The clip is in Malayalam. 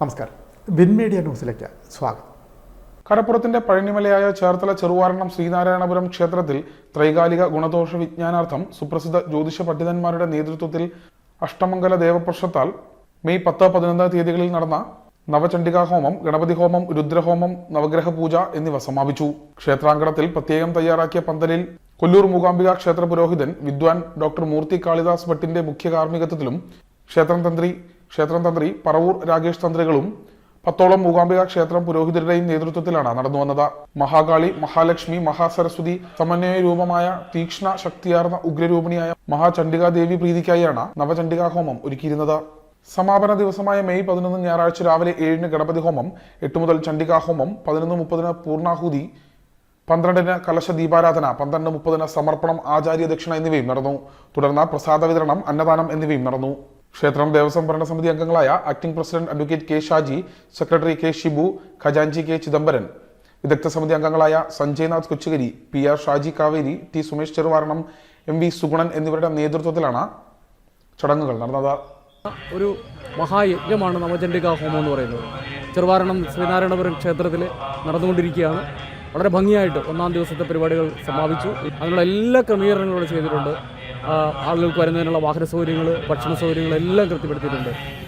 നമസ്കാരം. വിൻ മീഡിയ ന്യൂസിലേക്ക് സ്വാഗതം. കടപ്പുറത്തിന്റെ പഴനിമലയായ ചേർത്തല ചെറുവാരണം ശ്രീനാരായണപുരം ക്ഷേത്രത്തിൽ ത്രൈകാലിക ഗുണദോഷ വിജ്ഞാനാർത്ഥം സുപ്രസിദ്ധ ജ്യോതിഷ പണ്ഡിതന്മാരുടെ നേതൃത്വത്തിൽ അഷ്ടമംഗല ദേവപക്ഷത്താൽ മെയ് പത്ത് പതിനൊന്ന് തീയതികളിൽ നടന്ന നവചണ്ഡികാ ഹോമം ഗണപതി ഹോമം രുദ്രഹോമം നവഗ്രഹ പൂജ എന്നിവ സമാപിച്ചു. ക്ഷേത്രാങ്കണത്തിൽ പ്രത്യേകം തയ്യാറാക്കിയ പന്തലിൽ കൊല്ലൂർ മൂകാംബിക ക്ഷേത്ര പുരോഹിതൻ വിദ്വാൻ ഡോക്ടർ മൂർത്തി കാളിദാസ് ഭട്ടിന്റെ മുഖ്യ കാർമ്മികത്വത്തിലും ക്ഷേത്രം തന്ത്രി ക്ഷേത്രം തന്ത്രി പറവൂർ രാകേഷ് തന്ത്രികളും പത്തോളം മൂകാംബിക ക്ഷേത്രം പുരോഹിതരുടെയും നേതൃത്വത്തിലാണ് നടന്നു വന്നത്. മഹാകാളി മഹാലക്ഷ്മി മഹാസരസ്വതി സമന്വയ രൂപമായ തീക്ഷ്ണ ശക്തിയാർന്ന ഉഗ്രരൂപിണിയായ മഹാചണ്ഡികാദേവി പ്രീതിക്കായാണ് നവചണ്ഡികാ ഹോമം ഒരുക്കിയിരുന്നത്. സമാപന ദിവസമായ മെയ് പതിനൊന്ന് ഞായറാഴ്ച രാവിലെ ഏഴിന് ഗണപതി ഹോമം എട്ട് മുതൽ ചണ്ഡികാ ഹോമം പതിനൊന്ന് മുപ്പതിന് പൂർണാഹുതി പന്ത്രണ്ടിന് കലശ ദീപാരാധന പന്ത്രണ്ട് മുപ്പതിന് സമർപ്പണം ആചാര്യ ദക്ഷിണ എന്നിവയും നടന്നു. തുടർന്ന് പ്രസാദ വിതരണം അന്നദാനം എന്നിവയും നടന്നു. ക്ഷേത്രം ദേവസ്വം ഭരണസമിതി അംഗങ്ങളായ acting president advocate K Shaji secretary K Shibu ഖജാൻജി K Chidambaran വിദഗ്ധ സമിതി അംഗങ്ങളായ Sanjaynath Kochukari P R Shaji Kaveri T Sumesh Cheruvaranam M V Sugunan എന്നിവരുടെ നേതൃത്വത്തിലാണ് ചടങ്ങുകൾ നടന്നത്. ഒരു മഹായജ്ഞമാണ് നവചണ്ഡികാ ഹോമം എന്ന് പറയുന്നത്. ചെറുവാരണം ശ്രീനാരായണപുരം ക്ഷേത്രത്തിൽ നടന്നുകൊണ്ടിരിക്കുകയാണ്. വളരെ ഭംഗിയായിട്ട് ഒന്നാം ദിവസത്തെ പരിപാടികൾ സമാപിച്ചു. അതിനുള്ള എല്ലാ ക്രമീകരണങ്ങളും ചെയ്തിട്ടുണ്ട്. ആളുകൾക്ക് വരുന്നതിനുള്ള വാഹന സൗകര്യങ്ങൾ ഭക്ഷണ സൗകര്യങ്ങൾ എല്ലാം കൃത്യപ്പെടുത്തിയിട്ടുണ്ട്